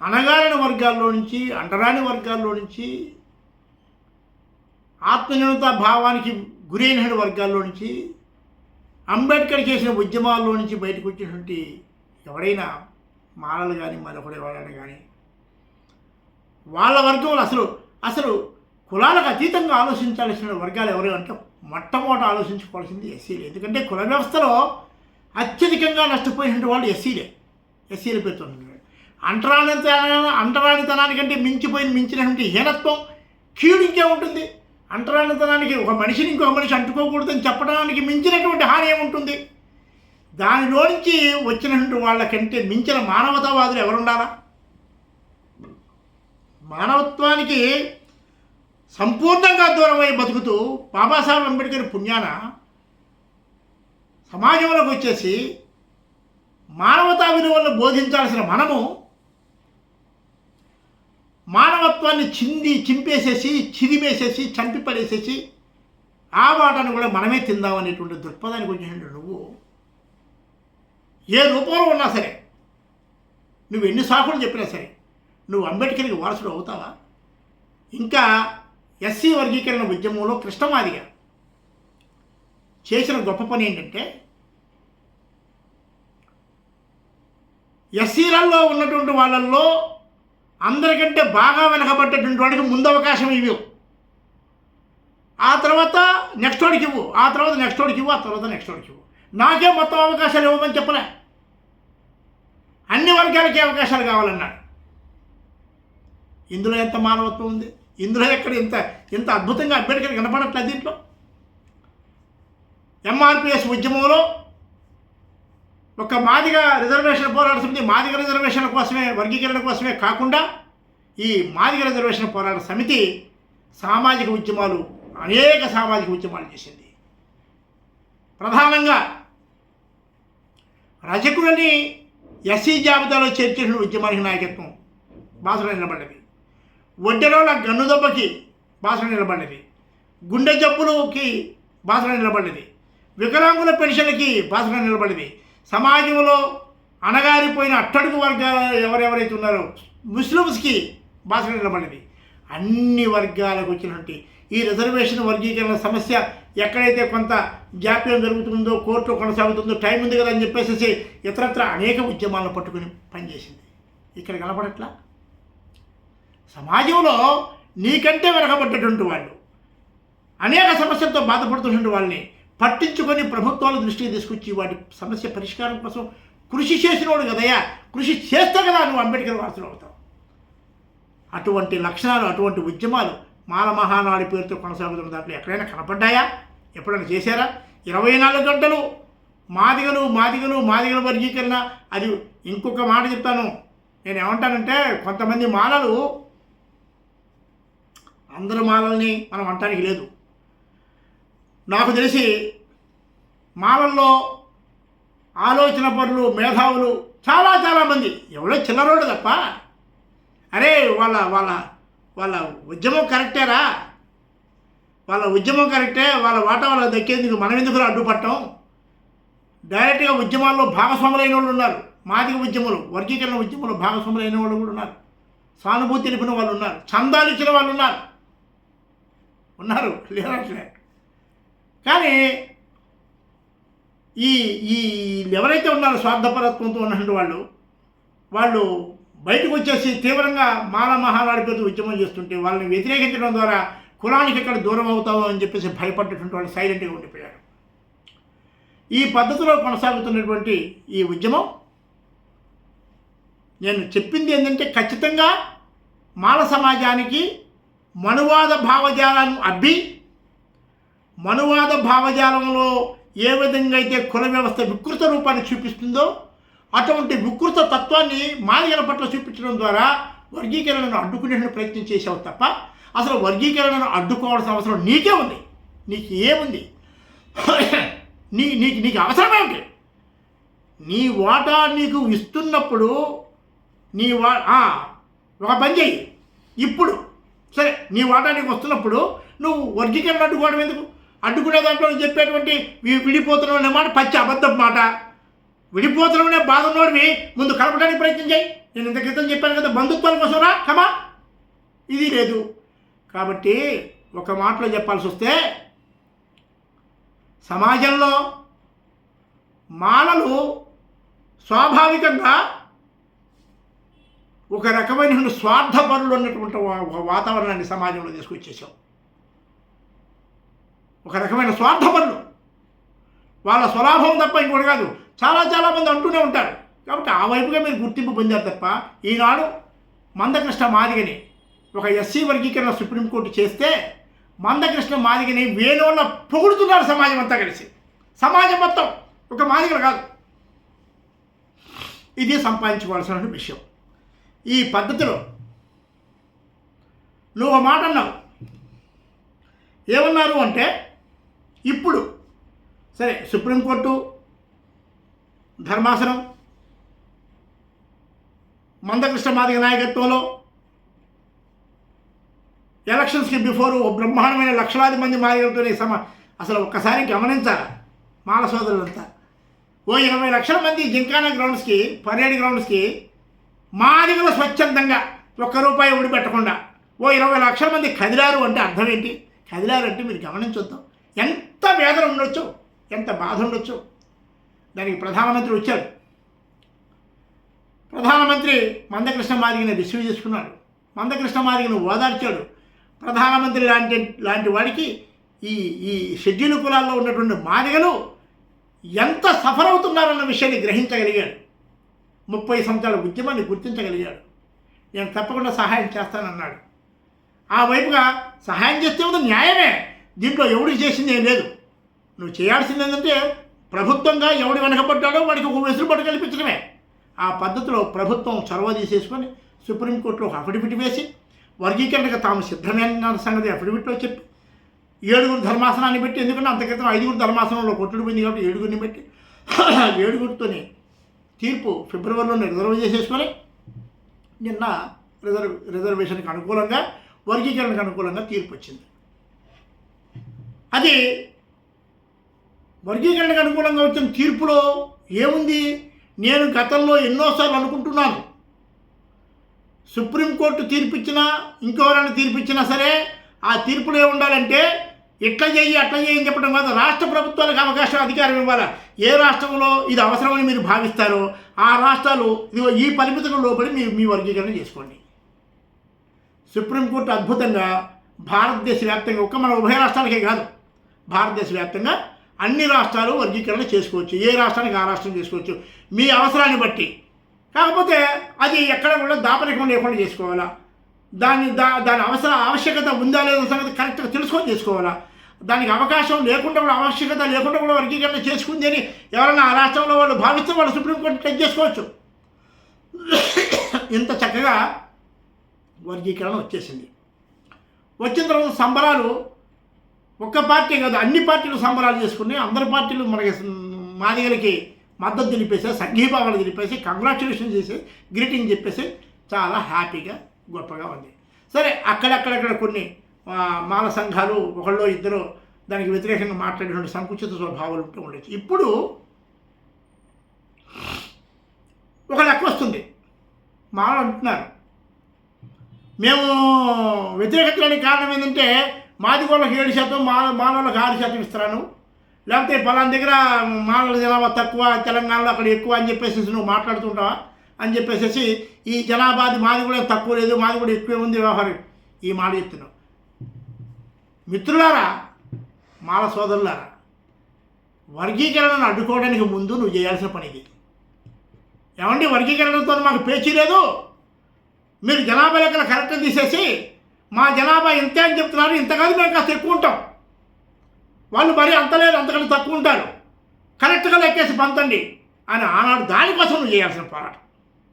అణగారిన వర్గాల్లో నుంచి అంటరాని వర్గాల్లో నుంచి ఆత్మనిర్ణత భావానికి గురైన వర్గాల్లో నుంచి అంబేద్కర్ చేసిన ఉద్యమాల్లో నుంచి బయటకు వచ్చినటువంటి ఎవరైనా మాలలు కానీ మరొకటి ఎవరైనా కానీ వాళ్ళ వర్గంలో అసలు అసలు కులాలకు అతీతంగా ఆలోచించాల్సిన వర్గాలు ఎవరు అంటే మొట్టమొదట ఆలోచించుకోవాల్సింది ఎస్సీలు. ఎందుకంటే కుల వ్యవస్థలో అత్యధికంగా నష్టపోయినటువంటి వాళ్ళు ఎస్సీలే. ఎస్సీల పెడుతున్నారు అంటరానితన అంటరానితనానికంటే మించిపోయిన మించినటువంటి హీనత్వం కీడు ఉంటుంది. అంటరానితనానికి ఒక మనిషిని ఇంకొక మనిషి అంటుకోకూడదని చెప్పడానికి మించినటువంటి హాని ఏముంటుంది? దానిలో నుంచి వచ్చినటువంటి వాళ్ళకంటే మించిన మానవతావాదులు ఎవరుండాలా? మానవత్వానికి సంపూర్ణంగా దూరమై బతుకుతూ బాబాసాహెబ్ అంబేద్కర్ పుణ్యాన సమాజంలోకి వచ్చేసి మానవతా విలువలను బోధించాల్సిన మనము మానవత్వాన్ని చింది చింపేసేసి చిరిమేసేసి చంపి పడేసేసి ఆ వాటను కూడా మనమే తిందామనేటువంటి దృక్పథానికి వచ్చినటువంటి నువ్వు. ఏ రూపంలో ఉన్నా సరే నువ్వు ఎన్ని సాకులు చెప్పినా సరే నువ్వు అంబేద్కర్కి వారసుడు అవుతావా? ఇంకా ఎస్సీ వర్గీకరణ ఉద్యమంలో కృష్ణమాదిగా చేసిన గొప్ప పని ఏంటంటే ఎస్సీలలో ఉన్నటువంటి వాళ్ళల్లో అందరికంటే బాగా వెనకబడ్డటువంటి వాడికి ముందు అవకాశం ఇవ్వు. ఆ తర్వాత నెక్స్ట్ వాడికి ఇవ్వు. ఆ తర్వాత నెక్స్ట్ వాడికి ఇవ్వు. ఆ తర్వాత నెక్స్ట్ వాడికి ఇవ్వు. నాకే మొత్తం అవకాశాలు ఇవ్వమని చెప్పలే. అన్ని వర్గాలకి అవకాశాలు కావాలన్నాడు. ఇందులో ఎంత మానవత్వం ఉంది? ఇందులో ఎక్కడ ఇంత ఇంత అద్భుతంగా అంబేద్కర్ కనపడట్లేదు దీంట్లో? ఎంఆర్పిఎస్ ఉద్యమంలో ఒక మాదిగ రిజర్వేషన్ పోరాట సమితి మాదిగ రిజర్వేషన్ కోసమే వర్గీకరణ కోసమే కాకుండా ఈ మాదిగ రిజర్వేషన్ పోరాట సమితి సామాజిక ఉద్యమాలు అనేక సామాజిక ఉద్యమాలు చేసింది. ప్రధానంగా రజకులని ఎస్సీ జాబితాలో చేర్చిన ఉద్యమానికి నాయకత్వం బాసలో నిలబడ్డది. ఒడ్డెరోల గన్నుదెబ్బకి బాసలో నిలబడ్డది. గుండె జబ్బులకి బాసలో నిలబడ్డది. వికలాంగుల పెన్షన్లకి బాసలో నిలబడ్డది. సమాజంలో అణగారిపోయిన అట్టడుగు వర్గాలు ఎవరెవరైతే ఉన్నారో ముస్లిమ్స్కి భాష నిలబడింది అన్ని వర్గాలకు వచ్చినటువంటి ఈ రిజర్వేషన్ వర్గీకరణ సమస్య ఎక్కడైతే కొంత జాప్యం జరుగుతుందో కోర్టు కొనసాగుతుందో టైం ఉంది కదా అని చెప్పేసి ఇతరత్ర అనేక ఉద్యమాలను పట్టుకుని పనిచేసింది. ఇక్కడ కనపడట్లా? సమాజంలో నీకంటే వెనకబడ్డటువంటి వాళ్ళు అనేక సమస్యలతో బాధపడుతున్నటువంటి వాళ్ళని పట్టించుకొని ప్రభుత్వాల దృష్టికి తీసుకొచ్చి వాటి సమస్య పరిష్కారం కోసం కృషి చేసినోడు కదయ్యా? కృషి చేస్తే కదా నువ్వు అంబేద్కర్ వారసులు అవుతావు. అటువంటి లక్షణాలు అటువంటి ఉద్యమాలు మాల మహానాడు పేరుతో కొనసాగుతున్న దాంట్లో ఎక్కడైనా కనపడ్డాయా? ఎప్పుడైనా చేశారా? ఇరవై నాలుగు గంటలు మాదిగలు మాదిగలు మాదిగల వర్గీకరణ. అది ఇంకొక మాట చెప్తాను. నేను ఏమంటానంటే కొంతమంది మాలలు అందరు మాలల్ని మనం అంటానికి లేదు. నాకు తెలిసి మాలల్లో ఆలోచన పనులు మేధావులు చాలా చాలామంది ఎవరో చిల్లరోడు తప్ప. అరే వాళ్ళ వాళ్ళ వాళ్ళ ఉద్యమం కరెక్టేరా వాళ్ళ ఉద్యమం కరెక్టే వాళ్ళ వాటా వాళ్ళకి దక్కేందుకు మనం ఎందుకు అడ్డుపట్టం? డైరెక్ట్గా ఉద్యమాల్లో భాగస్వాములైన వాళ్ళు ఉన్నారు. మాదిక ఉద్యములు వర్గీకరణ ఉద్యమంలో భాగస్వాములైన వాళ్ళు కూడా ఉన్నారు. సానుభూతి తెలిపిన వాళ్ళు ఉన్నారు. చందాలు ఇచ్చిన వాళ్ళు ఉన్నారు. ఉన్నారు. లేనట్లే కానీ ఈ ఈ ఎవరైతే ఉన్నారో స్వార్థపరత్వంతో ఉన్నటువంటి వాళ్ళు వాళ్ళు బయటకు వచ్చేసి తీవ్రంగా మాల మహానాడు ఉద్యమం చేస్తుంటే వాళ్ళని వ్యతిరేకించడం ద్వారా కులానికి ఎక్కడ దూరం అవుతామో అని చెప్పేసి భయపడ్డటువంటి వాళ్ళు సైలెంట్గా ఉండిపోయారు. ఈ పద్ధతిలో కొనసాగుతున్నటువంటి ఈ ఉద్యమం నేను చెప్పింది ఏంటంటే ఖచ్చితంగా మాల సమాజానికి మనువాద భావజాలను అబ్బి మనువాద భావజాలంలో ఏ విధంగా అయితే కుల వ్యవస్థ వికృత రూపాన్ని చూపిస్తుందో అటువంటి వికృత తత్వాన్ని మాదిగల పట్ల చూపించడం ద్వారా వర్గీకరణను అడ్డుకునేటువంటి ప్రయత్నం చేసావు తప్ప అసలు వర్గీకరణను అడ్డుకోవాల్సిన అవసరం నీకే ఉంది. నీకు ఏముంది? నీ నీకు నీకు అవసరమేమిటి నీ వాటా నీకు ఇస్తున్నప్పుడు నీ వా ఒక పని చెయ్యి. ఇప్పుడు సరే నీ వాటా నీకు వస్తున్నప్పుడు నువ్వు వర్గీకరణ అడ్డుకోవడం ఎందుకు? అడ్డుకునే దాంట్లో చెప్పేటువంటి వి- విడిపోతున్నావు అనే మాట పచ్చి అబద్ధం మాట. విడిపోతున్ననే బాధ ఉన్నోడివి ముందు కలపడానికి ప్రయత్నం చేయి. నేను ఇంత క్రితం చెప్పాను కదా బంధుత్వాల కోసం రా? కమా ఇది లేదు. కాబట్టి ఒక మాటలో చెప్పాల్సి వస్తే సమాజంలో మానలు స్వాభావికంగా ఒక రకమైన స్వార్థపరులు ఉన్నటువంటి వాతావరణాన్ని సమాజంలో తీసుకొచ్చేసాం ఒక రకమైన స్వార్థపరులు. వాళ్ళ స్వలాభం తప్ప ఇంకోటి కాదు. చాలా చాలా మంది అంటూనే ఉంటారు. కాబట్టి ఆ వైపుగా మీరు గుర్తింపు పొందారు తప్ప ఈనాడు మందకృష్ణ మాదిగని ఒక ఎస్సీ వర్గీకరణ సుప్రీంకోర్టు చేస్తే మందకృష్ణ మాదిగని వేణువుల పొగుడుతున్నారు సమాజం అంతా కలిసి. సమాజం మొత్తం ఒక మాదిగలు కాదు. ఇది సంపాదించుకోవాల్సిన విషయం. ఈ పద్ధతిలో నువ్వు ఒక మాట అన్నావు. ఏమన్నారు అంటే ఇప్పుడు సరే సుప్రీంకోర్టు ధర్మాసనం మందకృష్ణ మాదిగ నాయకత్వంలో ఎలక్షన్స్కి బిఫోర్ ఓ బ్రహ్మాండమైన లక్షలాది మంది మాదిగలతోనే సమ అసలు ఒక్కసారి గమనించాలి మాల సోదరులంతా. ఓ ఇరవై లక్షల మంది జింకానా గ్రౌండ్స్కి పరేడ్ గ్రౌండ్స్కి మాదిగలు స్వచ్ఛందంగా ఒక్క రూపాయి ఉడి పెట్టకుండా ఓ ఇరవై లక్షల మంది కదిలారు అంటే అర్థం ఏంటి? కదిలారు అంటే మీరు గమనించొద్దాం. ఎంత వేదన ఉండొచ్చు ఎంత బాధ ఉండొచ్చు. దానికి ప్రధానమంత్రి వచ్చాడు ప్రధానమంత్రి మందకృష్ణ మాదిగిని రిసీవ్ చేసుకున్నాడు. మందకృష్ణ మాదిగిని ఓదార్చాడు. ప్రధానమంత్రి లాంటి లాంటి వాడికి ఈ ఈ షెడ్యూల్ కులాల్లో ఉన్నటువంటి మాదిగలు ఎంత సఫర్ అవుతున్నారన్న విషయాన్ని గ్రహించగలిగాడు. ముప్పై సంవత్సరాల ఉద్యమాన్ని గుర్తించగలిగాడు. నేను తప్పకుండా సహాయం చేస్తానన్నాడు. ఆ వైపుగా సహాయం చేస్తే ఉంది న్యాయమే. దీంట్లో ఎవడు చేసింది ఏం లేదు. నువ్వు చేయాల్సింది ఏంటంటే ప్రభుత్వంగా ఎవడు వెనకబడ్డాడో వాడికి ఒక వెసులుబాటు కల్పించడమే. ఆ పద్ధతిలో ప్రభుత్వం చొరవ తీసేసుకొని సుప్రీంకోర్టులో ఒక అఫిడవిట్ వేసి వర్గీకరణకు తాము సిద్ధమైన సంగతి అఫిడవిట్లో చెప్పి ఏడుగురు ధర్మాసనాన్ని పెట్టి ఎందుకంటే అంత క్రితం ఐదుగురు ధర్మాసనంలో కొట్టుడు పోయింది కాబట్టి ఏడుగురిని పెట్టి ఏడుగురితోని తీర్పు ఫిబ్రవరిలోనే రిజర్వ్ చేసేసుకొని నిన్న రిజర్వ్ రిజర్వేషన్కి అనుకూలంగా వర్గీకరణకు అనుకూలంగా తీర్పు వచ్చింది. అది వర్గీకరణకు అనుకూలంగా వచ్చిన తీర్పులో ఏముంది? నేను గతంలో ఎన్నోసార్లు అనుకుంటున్నాను. సుప్రీంకోర్టు తీర్పిచ్చినా ఇంకెవరైనా తీర్పిచ్చినా సరే ఆ తీర్పులో ఏముండాలంటే ఇట్లా చేయి అట్లా చేయి అని చెప్పడం కాదు. రాష్ట్ర ప్రభుత్వాలకు అవకాశం అధికారం ఇవ్వాలి? ఏ రాష్ట్రంలో ఇది అవసరమని మీరు భావిస్తారో ఆ రాష్ట్రాలు ఇది ఈ పరిమితులు లోపలి మీరు మీ వర్గీకరణ చేసుకోండి. సుప్రీంకోర్టు అద్భుతంగా భారతదేశ వ్యాప్తంగా ఒక్క మన ఉభయ రాష్ట్రాలకే కాదు భారతదేశ వ్యాప్తంగా అన్ని రాష్ట్రాలు వర్గీకరణ చేసుకోవచ్చు. ఏ రాష్ట్రానికి ఆ రాష్ట్రం చేసుకోవచ్చు. మీ అవసరాన్ని బట్టి. కాకపోతే అది ఎక్కడ కూడా దాపరికం లేకుండా చేసుకోవాలా? దాని దా దాని అవసర ఆవశ్యకత ఉందా లేదా సంగతి కరెక్ట్గా తెలుసుకొని చేసుకోవాలా? దానికి అవకాశం లేకుండా కూడా ఆవశ్యకత లేకుండా కూడా వర్గీకరణ చేసుకుంది అని ఎవరైనా ఆ రాష్ట్రంలో వాళ్ళు భావిస్తే వాళ్ళు సుప్రీంకోర్టు టెక్ చేసుకోవచ్చు. ఇంత చక్కగా వర్గీకరణ వచ్చేసింది. వచ్చిన తర్వాత సంబరాలు ఒక్క పార్టీ కాదు అన్ని పార్టీలు సంబరాలు చేసుకుని అందరి పార్టీలు మనకి మాదిగలకి మద్దతు తెలిపేసి సంఘీభావాలు తెలిపేసి కంగ్రాచులేషన్ చేసి గ్రీటింగ్ చెప్పేసి చాలా హ్యాపీగా గొప్పగా ఉంది. సరే అక్కడక్కడక్కడ కొన్ని మాల సంఘాలు ఒకళ్ళు ఇద్దరు దానికి వ్యతిరేకంగా మాట్లాడేటువంటి సంకుచిత స్వభావాలు ఉంటూ ఉండొచ్చు. ఇప్పుడు ఒక లెక్క వస్తుంది. మామూలు అంటున్నారు. మేము వ్యతిరేకతడానికి కారణం ఏంటంటే మాది మాదిగోళ్ళకి ఏడు శాతం మా మానవులకు ఆరు శాతం ఇస్తున్నాను లేకపోతే పలానా దగ్గర మానవుల జనాభా తక్కువ తెలంగాణలో అక్కడ ఎక్కువ అని చెప్పేసి నువ్వు మాట్లాడుతుంటావా? అని చెప్పేసి ఈ జనాభాది మాది కూడా తక్కువ లేదు మాది కూడా ఎక్కువే ఉంది వ్యవహారం. ఈ మాట చెప్తున్నావు. మిత్రులారా మాల సోదరులారా వర్గీకరణను అడ్డుకోవడానికి ముందు నువ్వు చేయాల్సిన పని ఇది. ఏమండి వర్గీకరణతో మాకు పేచీ లేదు? మీరు జనాభా లెక్కలు కరెక్ట్గా తీసేసి మా జనాభా ఇంతే అని చెప్తున్నారు. ఇంతకాదు మేము కాస్త ఎక్కువ ఉంటాం. వాళ్ళు మరీ అంత లేదు అంతకంటే తక్కువ ఉంటారు. కరెక్ట్గా లెక్కేసి పంతండి అని ఆనాడు దానికోసం నువ్వు చేయాల్సిన పోరాటం.